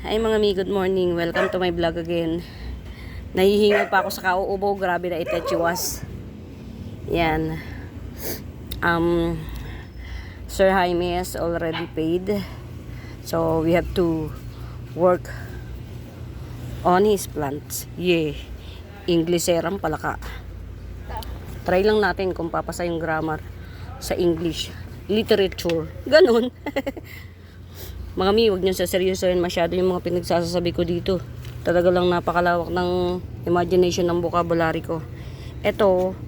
Hi mga mi, good morning. Welcome to my vlog again. Nahihingal pa ako sa kauubo. Grabe na itechiwas. Yan. Um, Sir Jaime is already paid. So, we have to work on his plants. Yeah. Ingleseram palaka. Try lang natin kung papasa yung grammar sa English. Literature. Ganun. Mga mi, huwag niyo saseryosohin masyado yung mga pinagsasabi ko dito. Talaga lang napakalawak ng imagination ng vocabulary ko. Ito,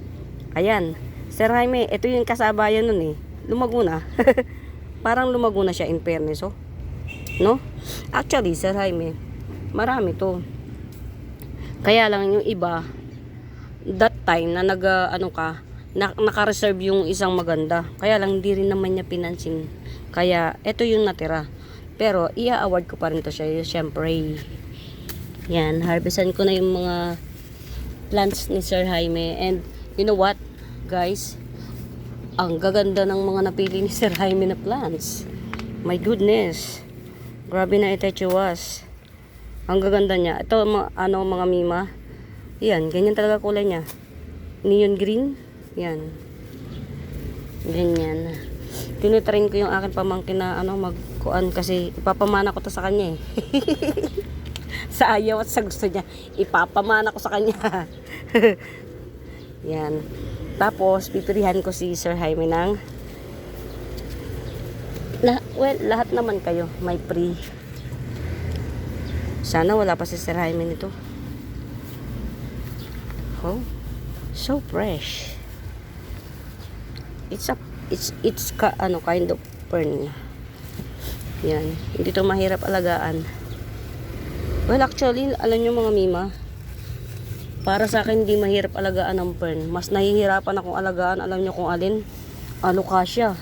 ayan. Sir Jaime, ito yung kasabayan nun eh. Lumago na. Parang lumago na siya in fairness, oh. No? Actually, Sir Jaime, marami to. Kaya lang yung iba, that time na nag, uh, ano ka, na, naka-reserve yung isang maganda. Kaya lang hindi rin naman niya pinansin. Kaya, ito yung natira. Pero, ia-award ko pa rin to siya. Siyempre, yan, harvestan ko na yung mga plants ni Sir Jaime. And, you know what, guys? Ang gaganda ng mga napili ni Sir Jaime na plants. My goodness. Grabe na itechiwas. Ang gaganda niya. Ito, mga, ano, mga mima. Yan, ganyan talaga kulay niya. Neon green. Yan. Ganyan. Tinitrain ko yung akin pamangkin na ano, magkuan kasi ipapamana ko to sa kanya eh. sa ayaw at sa gusto niya. Ipapamana ko sa kanya. Yan. Tapos, pipirihan ko si Sir Jaime ng la, well, lahat naman kayo may free. Sana wala pa si Sir Jaime nito. Oh, so fresh. It's a it's it's ka, ano kind of fern. Yan, hindi to mahirap alagaan. Well, actually, alam nyo mga mima, para sa akin hindi mahirap alagaan ng fern. Mas nahihirapan akong alagaan, alam nyo kung alin? Alocasia.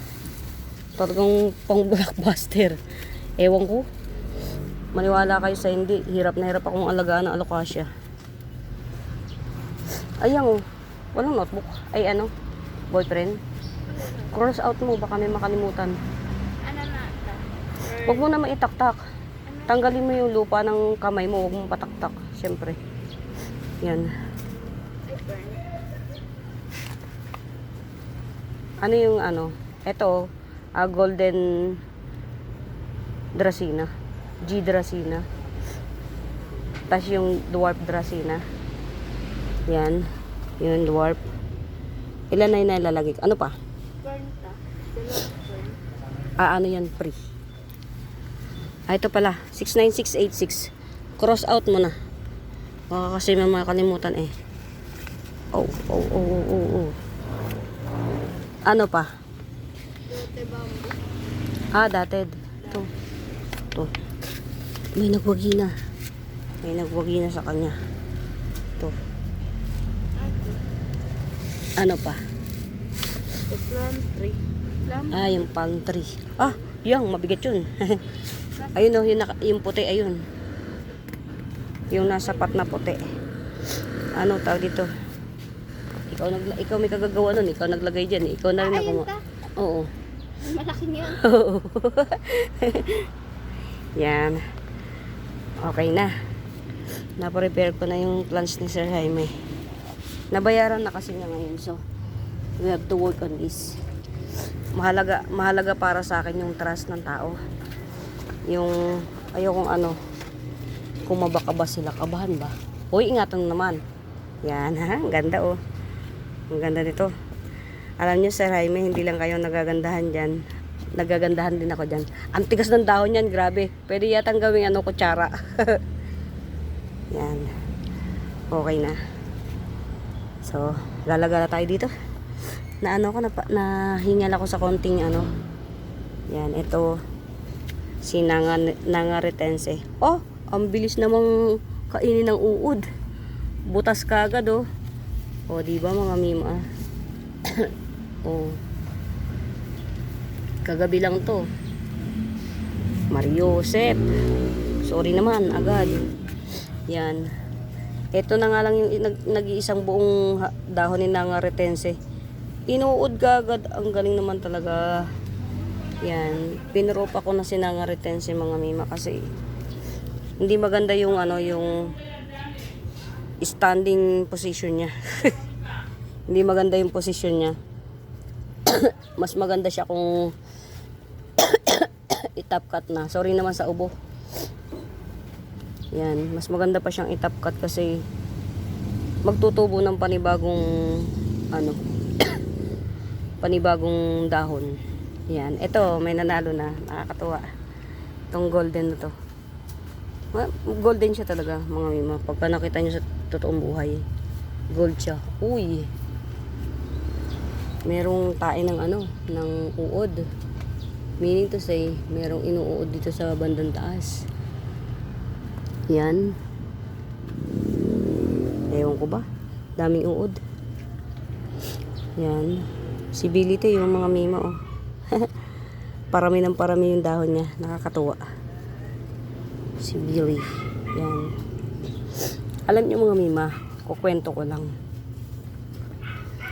Talagang pang blockbuster. Ewan ko. Maniwala kayo sa hindi. Hirap na hirap akong alagaan ng alocasia. Ayan oh. Walang notebook. Ay ano? Boyfriend. Cross out mo. Baka may makalimutan. Ano na ito? Huwag mo na maitaktak. Tanggalin mo yung lupa ng kamay mo. Huwag mong pataktak. Siyempre. Yan. Ano yung ano? Ito, ah, golden dracena. G dracena. Tapos yung dwarf dracena. Yan. Yung dwarf. Ilan na yung nalalagay? Ano pa? Ah, ano yan? Free. Ah, ito pala. 69686. Cross out mo na. Baka kasi may makalimutan eh. Oh, oh, oh, oh, oh, oh. Ano pa? Bamboo. Ah, dated. Ito. Ito. May nagwagi na. May nagwagi na sa kanya. Ito. Ano pa? The plum tree. Ah, yung palm tree. Ah, yung mabigat yun. ayun oh, yung, yung puti, ayun. Yung nasa pat na puti. Ano tawag dito? Ikaw, nagla- ikaw may kagagawa nun, ikaw naglagay dyan. Ikaw na rin Ah, ako. ayun ma- ka? Oo. Malaking yun. Oo. Yan. Okay na. Na-prepare ko na yung plans ni Sir Jaime. Nabayaran na kasi niya ngayon. So, we have to work on this. Mahalaga, mahalaga para sa akin yung trust ng tao. Yung, ayokong ano, kumabaka ba sila, kabahan ba? Uy, ingatan naman. Yan ha, ang ganda oh. Ang ganda nito. Alam niyo Sir Jaime, hindi lang kayo nagagandahan dyan. Nagagandahan din ako dyan. Ang tigas ng dahon yan, grabe. Pwede yatang gawing ano, kutsara. yan. Okay na. So, lalagala tayo dito. Na ano ko, na, nahingal ako sa konting ano. Yan, ito. Si Nanga, Nangaretense. Oh, ang bilis namang kainin ng uod. Butas ka agad oh. O, di ba mga mima? oh. Kagabi lang to. Mario Josep. Sorry naman, agad. Yan. Ito na nga lang yung nag, nag-iisang buong dahon ni Nangaretense. Inuud ka agad. Ang galing naman talaga. Yan. Pinropa ko na si Nangaretense mga mima kasi Hindi maganda yung ano, yung standing position niya. Hindi maganda yung position niya. Mas maganda siya kung itap cut na. Sorry naman sa ubo. Yan, mas maganda pa siyang itap cut kasi magtutubo ng panibagong ano panibagong dahon. Yan, ito may nanalo na, nakakatuwa. Itong golden na to. Golden siya talaga, mga mima. Pagka nakita nyo sa totoong buhay, gold siya. Uy! Merong tae ng ano, ng uod. Meaning to say, merong inuuod dito sa bandang taas. Yan. Ewan ko ba? Daming uod. Yan. Sibility yung mga mima oh. parami ng parami yung dahon niya. Nakakatuwa. Si Billy. Yan. Alam niyo mga mima, kukwento ko lang.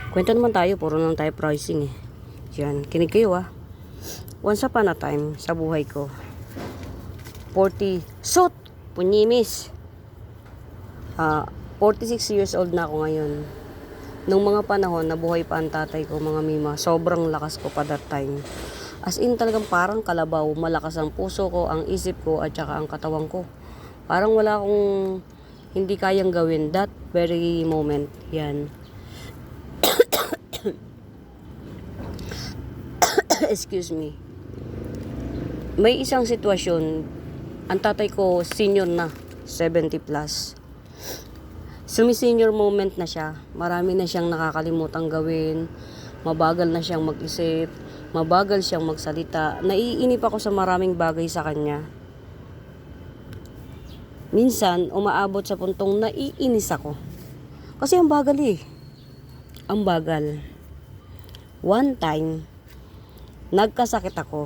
Kwento naman tayo, puro naman tayo pricing eh. Yan, kinig kayo ah. Once upon a time, sa buhay ko, 40, sot! Punyimis! Ah, 46 years old na ako ngayon. Nung mga panahon, nabuhay pa ang tatay ko, mga mima, sobrang lakas ko pa that time. As in talagang parang kalabaw, malakas ang puso ko, ang isip ko, at saka ang katawan ko. Parang wala akong hindi kayang gawin that very moment. Yan. Excuse me. May isang sitwasyon, ang tatay ko senior na, 70 plus. Sumi-senior moment na siya. Marami na siyang nakakalimutang gawin. Mabagal na siyang mag-isip. Mabagal siyang magsalita. Naiinip ako sa maraming bagay sa kanya. Minsan, umaabot sa puntong naiinis ako. Kasi ang bagal eh. Ang bagal. One time, nagkasakit ako.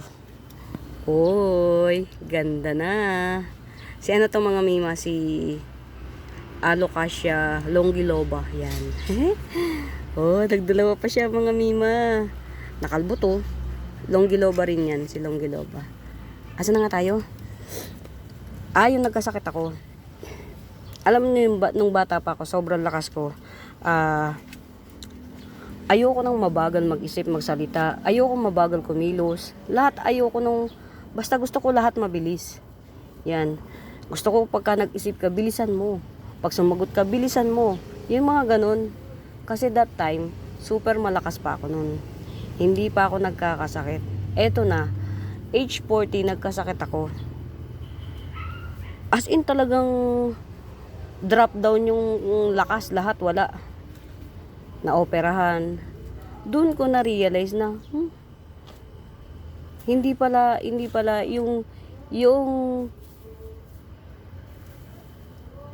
Hoy, ganda na. Si ano tong mga mima, si Alocasia longiloba. Yan. oh, nagdalawa pa siya mga mima. Nakalbo to. Longiloba rin yan, si longiloba. Asa na nga tayo? Ah, yung nagkasakit ako. Alam niyo yung ba- nung bata pa ako, sobrang lakas ko. Ah, ayoko nang mabagal mag-isip, magsalita. Ayoko mabagal kumilos. Lahat ayoko nung, basta gusto ko lahat mabilis. Yan. Gusto ko pagka nag-isip ka, bilisan mo. Pag sumagot ka, bilisan mo. Yung mga ganun. Kasi that time, super malakas pa ako nun. Hindi pa ako nagkakasakit. Eto na, age 40, nagkasakit ako. As in talagang drop down yung yung lakas, lahat wala. Naoperahan. Doon ko na-realize na, hmm, hindi pala, hindi pala yung, yung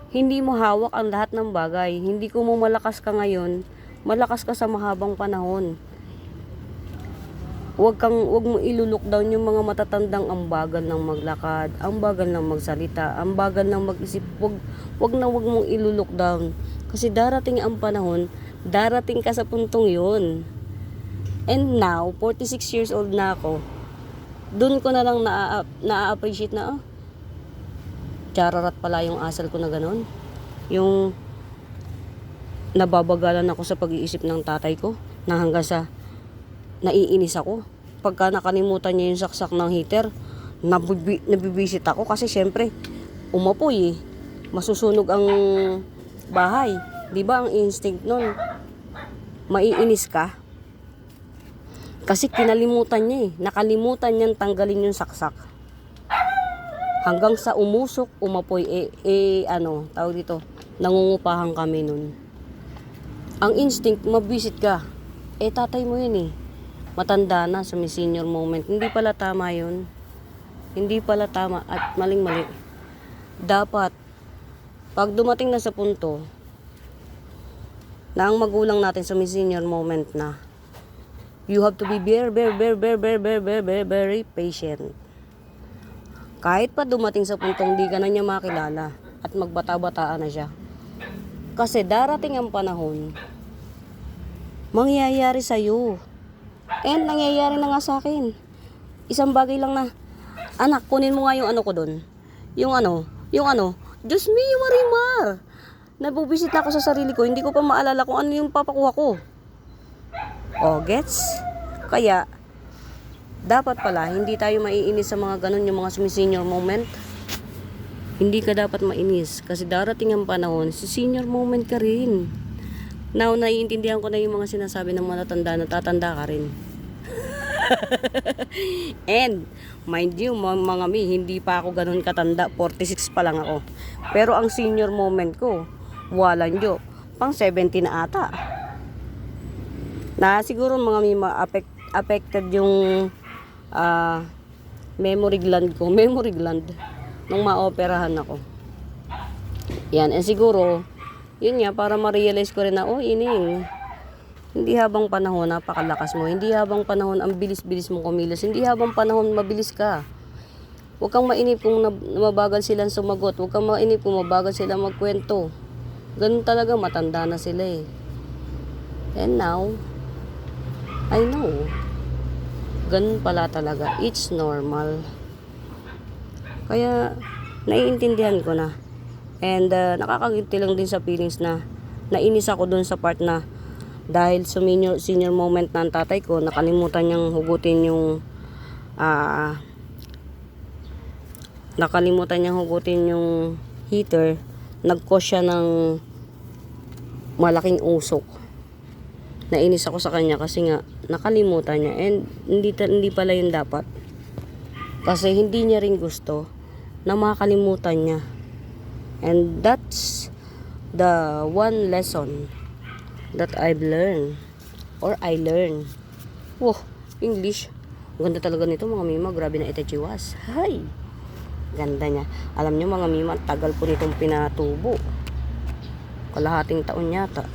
hindi mo hawak ang lahat ng bagay. Hindi ko mo malakas ka ngayon, malakas ka sa mahabang panahon. Huwag kang huwag mo ilulok down yung mga matatandang ang bagal ng maglakad, ang bagal ng magsalita, ang bagal ng mag-isip. Huwag huwag na huwag mong ilulok down kasi darating ang panahon, darating ka sa puntong 'yon. And now, 46 years old na ako. Doon ko na lang na na-appreciate na oh, chararat pala yung asal ko na ganun. Yung nababagalan ako sa pag-iisip ng tatay ko na hanggang sa naiinis ako. Pagka nakalimutan niya yung saksak ng heater, nabibi, nabibisit ako kasi syempre umapoy eh. Masusunog ang bahay. 'Di ba ang instinct nun? Maiinis ka. Kasi kinalimutan niya eh. Nakalimutan niyang tanggalin yung saksak hanggang sa umusok, umapoy, eh, eh ano, tawag dito, nangungupahan kami nun. Ang instinct, mabisit ka. Eh, tatay mo yun eh. Matanda na, sumi-senior moment. Hindi pala tama yun. Hindi pala tama at maling-mali. Dapat, pag dumating na sa punto, na ang magulang natin sumi-senior moment na, you have to be very, very, very, very, very, very, very, very, very patient kahit pa dumating sa puntong di ka na niya makilala at magbata-bataan na siya. Kasi darating ang panahon, mangyayari sa'yo. And nangyayari na nga sa akin. Isang bagay lang na, anak, kunin mo nga yung ano ko doon. Yung ano, Yung ano, Diyos me, Marimar. Nabubisit ako sa sarili ko, hindi ko pa maalala kung ano yung papakuha ko. O, gets? Kaya, dapat pala, hindi tayo maiinis sa mga ganun, yung mga sumisenior moment. Hindi ka dapat mainis kasi darating ang panahon, si senior moment ka rin. Now, naiintindihan ko na yung mga sinasabi ng matatanda na tatanda ka rin. And, mind you, mga, mga mi, hindi pa ako ganun katanda. 46 pa lang ako. Pero ang senior moment ko, walang jo. Pang 70 na ata. Na siguro mga mi, ma-affect, affected yung ah, memory gland ko. Memory gland. Nung maoperahan ako. Yan. And siguro, yun nga, para ma-realize ko rin na, oh, ining, hindi habang panahon napakalakas mo. Hindi habang panahon ang bilis-bilis mo kumilos. Hindi habang panahon mabilis ka. Huwag kang mainip kung mabagal silang sumagot. Huwag kang mainip kung mabagal silang magkwento. Ganun talaga, matanda na sila eh. And now, I know. Ganun pala talaga. It's normal. Kaya, naiintindihan ko na. And uh, nakakaginti lang din sa feelings na nainis ako dun sa part na dahil sa senior, senior moment ng tatay ko, nakalimutan niyang hugutin yung ah nakalimutan niyang hugutin yung heater, nag-cause siya ng malaking usok. Nainis ako sa kanya kasi nga nakalimutan niya and hindi hindi pala yun dapat. Kasi hindi niya rin gusto na makakalimutan niya. And that's the one lesson that I've learned or I learned. Wow, English. Ganda talaga nito mga mima. Grabe na itachiwas. Hay! Ganda niya. Alam niyo mga mima, tagal ko nitong pinatubo. Kalahating taon yata.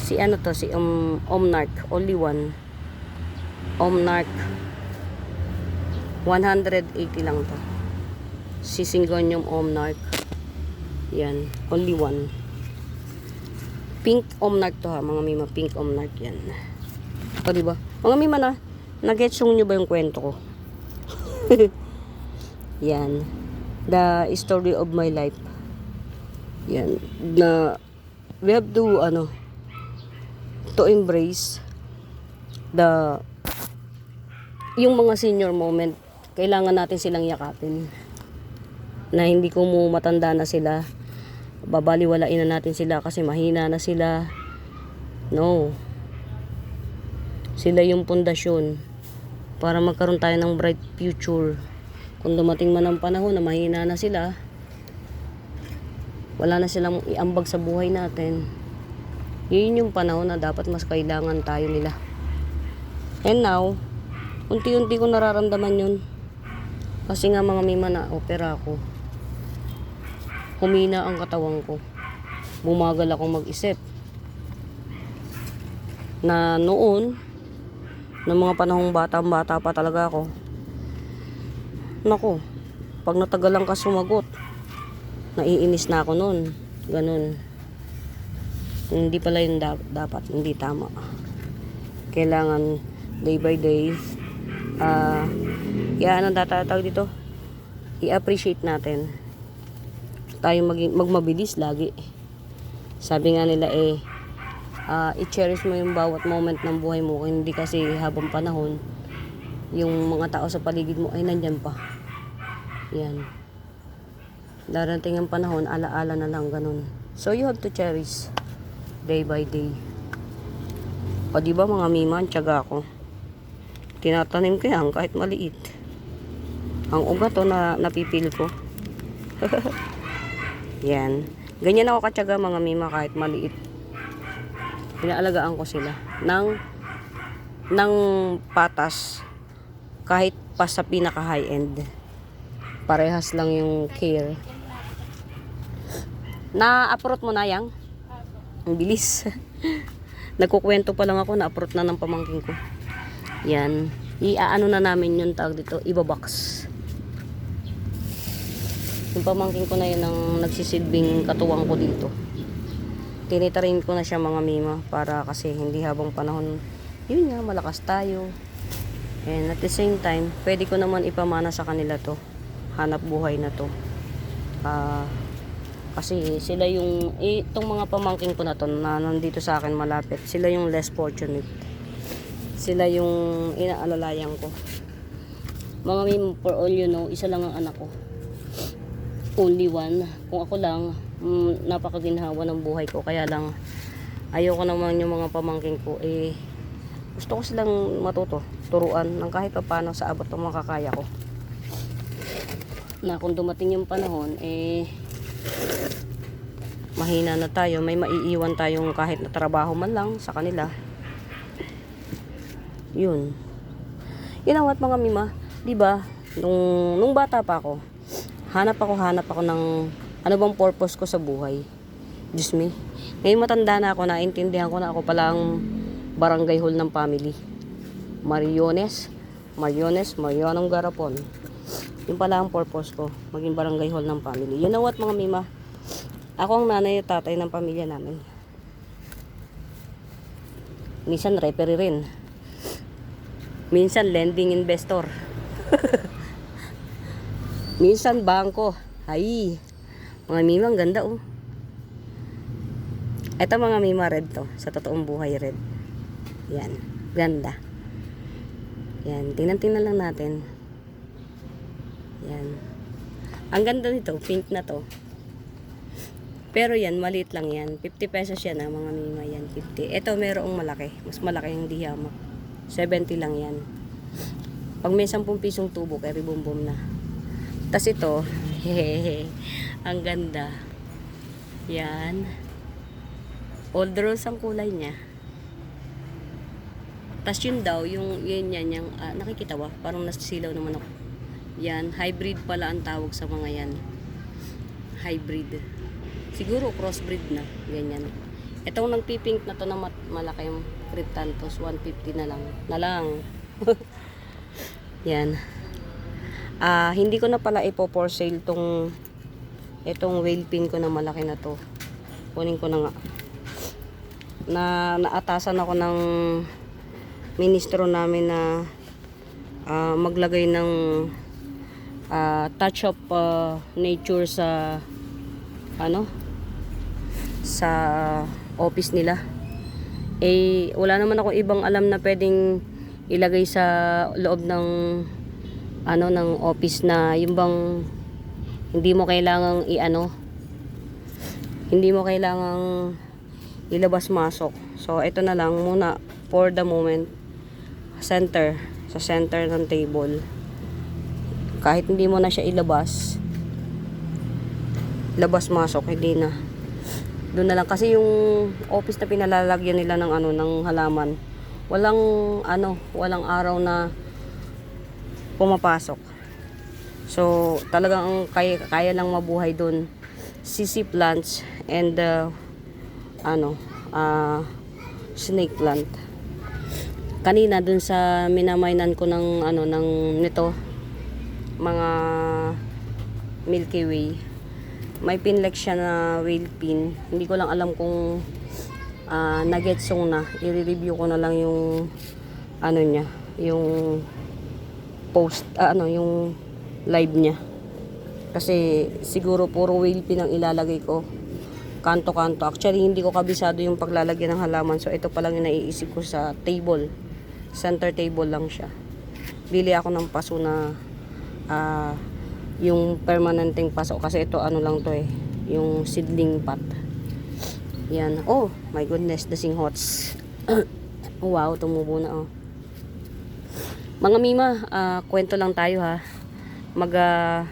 Si ano to, si um, Omnarch. Only one. Omnarch. 180 lang to. Si Singonium Omnarch. Yan. Only one. Pink Omnarch to ha, mga mima. Pink Omnarch yan. O, diba? Mga mima na, nag-gets nyo ba yung kwento ko? yan. The story of my life. Yan. Na, we have to, ano, to embrace the, yung mga senior moment, kailangan natin silang yakapin. Na hindi ko mo matanda na sila, babaliwalain na natin sila kasi mahina na sila. No. Sila yung pundasyon para magkaroon tayo ng bright future. Kung dumating man ang panahon na mahina na sila, wala na silang iambag sa buhay natin. Yun yung panahon na dapat mas kailangan tayo nila. And now, unti-unti ko nararamdaman yun. Kasi nga mga mima na opera ako humina ang katawan ko. Bumagal akong mag-isip. Na noon, ng mga panahong bata-bata pa talaga ako. Nako, pag natagalan ka sumagot, naiinis na ako noon. Ganun. Hindi pala yun da- dapat, hindi tama. Kailangan day by day, ah, uh, ano tatawag dito? I-appreciate natin tayo maging magmabilis lagi. Sabi nga nila eh ah, i-cherish mo yung bawat moment ng buhay mo hindi kasi habang panahon yung mga tao sa paligid mo ay nandyan pa. Yan. Darating ang panahon, alaala na lang ganun. So you have to cherish day by day. O di ba mga mima, ang tiyaga ko. Tinatanim ko yan kahit maliit. Ang ugat to na napipil ko. Yan. Ganyan ako katyaga mga mima kahit maliit. Pinaalagaan ko sila ng ng patas kahit pa sa pinaka high end. Parehas lang yung care. Na-approt mo na yang? Ang bilis. Nagkukwento pa lang ako, na-approt na ng pamangking ko. Yan. Iaano na namin yung tawag dito, ibabox. Yung pamangking ko na yun ang nagsisilbing katuwang ko dito. Tinitarin ko na siya mga mima para kasi hindi habang panahon, yun nga, malakas tayo. And at the same time, pwede ko naman ipamana sa kanila to. Hanap buhay na to. Ah, kasi sila yung, itong mga pamangking ko na to na nandito sa akin malapit, sila yung less fortunate. Sila yung inaalalayan ko. Mga mim, for all you know, isa lang ang anak ko. Only one. Kung ako lang, mm, napakaginhawa ng buhay ko. Kaya lang, ayoko naman yung mga pamangking ko, eh, gusto ko silang matuto, turuan ng kahit pa paano sa abot ng makakaya ko. Na kung dumating yung panahon, eh, mahina na tayo, may maiiwan tayong kahit na trabaho man lang sa kanila. Yun. Yun ang what mga mima, di ba? Nung, nung bata pa ako, hanap ako, hanap ako ng ano bang purpose ko sa buhay. Diyos me. Ngayon matanda na ako, naintindihan ko na ako pala ang barangay hall ng family. Mariones, Mariones, Marianong Garapon. Yun pala ang purpose ko, maging barangay hall ng family. You know what mga mima? Ako ang nanay at tatay ng pamilya namin. Minsan referee rin. Minsan lending investor. Minsan bangko. Ay, mga mima, ang ganda oh. Ito mga mima red to. Sa totoong buhay red. Yan. Ganda. Yan. Tingnan-tingnan lang natin. Yan. Ang ganda nito. Pink na to. Pero yan, maliit lang yan. 50 pesos yan ah, mga mima yan. 50. Ito, merong malaki. Mas malaki yung dihamak. 70 lang yan. Pag may 10 pisong tubo, kaya ribumbum na. Tapos ito, hehehe, ang ganda. Yan. Old rose ang kulay niya. Tapos yun daw, yung yun yan, yung, ah, nakikita ba? Parang nasisilaw naman ako. Yan, hybrid pala ang tawag sa mga yan. Hybrid. Siguro crossbreed na, ganyan. Itong nagpipink na to na mat- malaki yung Cryptanthus, 150 na lang. Na lang. yan. Ah, hindi ko na pala ipo for sale tong itong whale pin ko na malaki na to. Kunin ko na nga. Na naatasan ako ng ministro namin na ah, maglagay ng ah, touch of ah, nature sa ano? Sa office nila. Eh wala naman ako ibang alam na pwedeng ilagay sa loob ng ano ng office na yung bang hindi mo kailangang i-ano. Hindi mo kailangang ilabas masok. So ito na lang muna for the moment. Center. Sa center ng table kahit hindi mo na siya ilabas labas masok hindi na doon na lang kasi yung office na pinalalagyan nila ng ano ng halaman walang ano walang araw na pumapasok. So, talagang kaya, kaya lang mabuhay doon. CC plants and uh, ano, uh, snake plant. Kanina doon sa minamainan ko ng ano ng nito mga Milky Way. May pinlek siya na whale pin. Hindi ko lang alam kung uh, nagetsong na. I-review ko na lang yung ano niya, yung post, ah, ano, yung live niya. Kasi siguro puro whale pin ang ilalagay ko. Kanto-kanto. Actually, hindi ko kabisado yung paglalagyan ng halaman. So, ito pa lang yung naiisip ko sa table. Center table lang siya. Bili ako ng paso na ah, yung permanenteng paso. Kasi ito ano lang to eh. Yung seedling pot. Yan. Oh, my goodness. Dasing hots. wow, tumubo na oh. Mga Mima, ah, kwento lang tayo ha. Mag uh,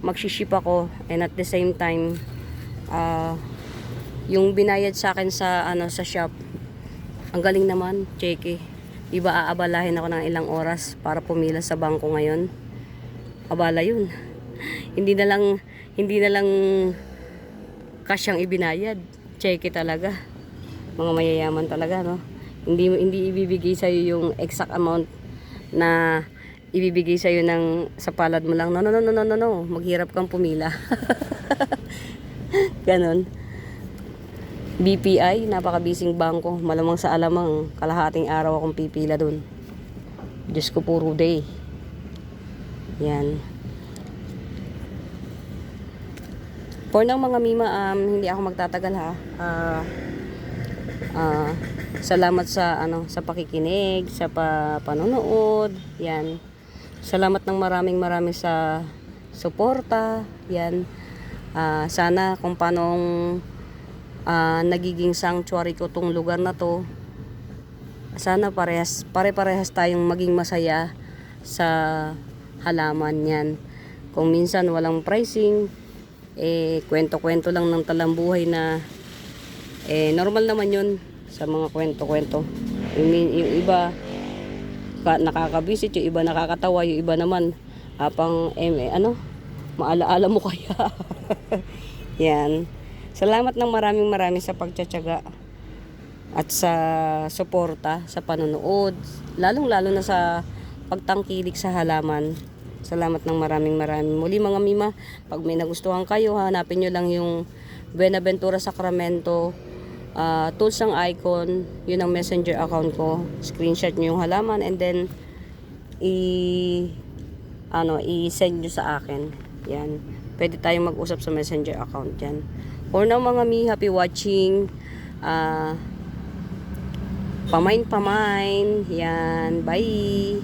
magsiship ako and at the same time ah, yung binayad sa akin sa ano sa shop. Ang galing naman. Di ba aabalahin ako ng ilang oras para pumila sa bangko ngayon? Abala yun. hindi na lang hindi na lang cash ang ibinayad. Cheque talaga. Mga mayayaman talaga, no? Hindi hindi ibibigay sa yung exact amount na ibibigay sa ng sa palad mo lang. No, no, no, no, no, no, no. Maghirap kang pumila. Ganon. BPI, napakabising bangko. Malamang sa alamang, kalahating araw akong pipila dun. Diyos ko, puro day. Yan. For now mga Mima, um, hindi ako magtatagal ha. Ah, ah, salamat sa ano sa pakikinig, sa pa, panonood. Yan. Salamat ng maraming maraming sa suporta. Yan. Ah, sana kung paanong ah, nagiging sanctuary ko tong lugar na to. Sana parehas pare-parehas tayong maging masaya sa halaman yan. Kung minsan walang pricing, eh kwento-kwento lang ng talambuhay na eh normal naman yun sa mga kwento-kwento. Yung, yung iba ka, nakakabisit, yung iba nakakatawa, yung iba naman apang eh, eh, ano, maalaala mo kaya. Yan. Salamat ng maraming maraming sa pagtsatsaga at sa suporta sa panonood, lalong-lalo na sa pagtangkilik sa halaman. Salamat ng maraming maraming. Muli mga mima, pag may nagustuhan kayo, hanapin nyo lang yung Buenaventura Sacramento uh, tools ang icon, yun ang messenger account ko. Screenshot nyo yung halaman and then i ano, i-send nyo sa akin. Yan. Pwede tayong mag-usap sa messenger account yan. For now mga mi, happy watching. Ah, pamain pamain. Yan. Bye.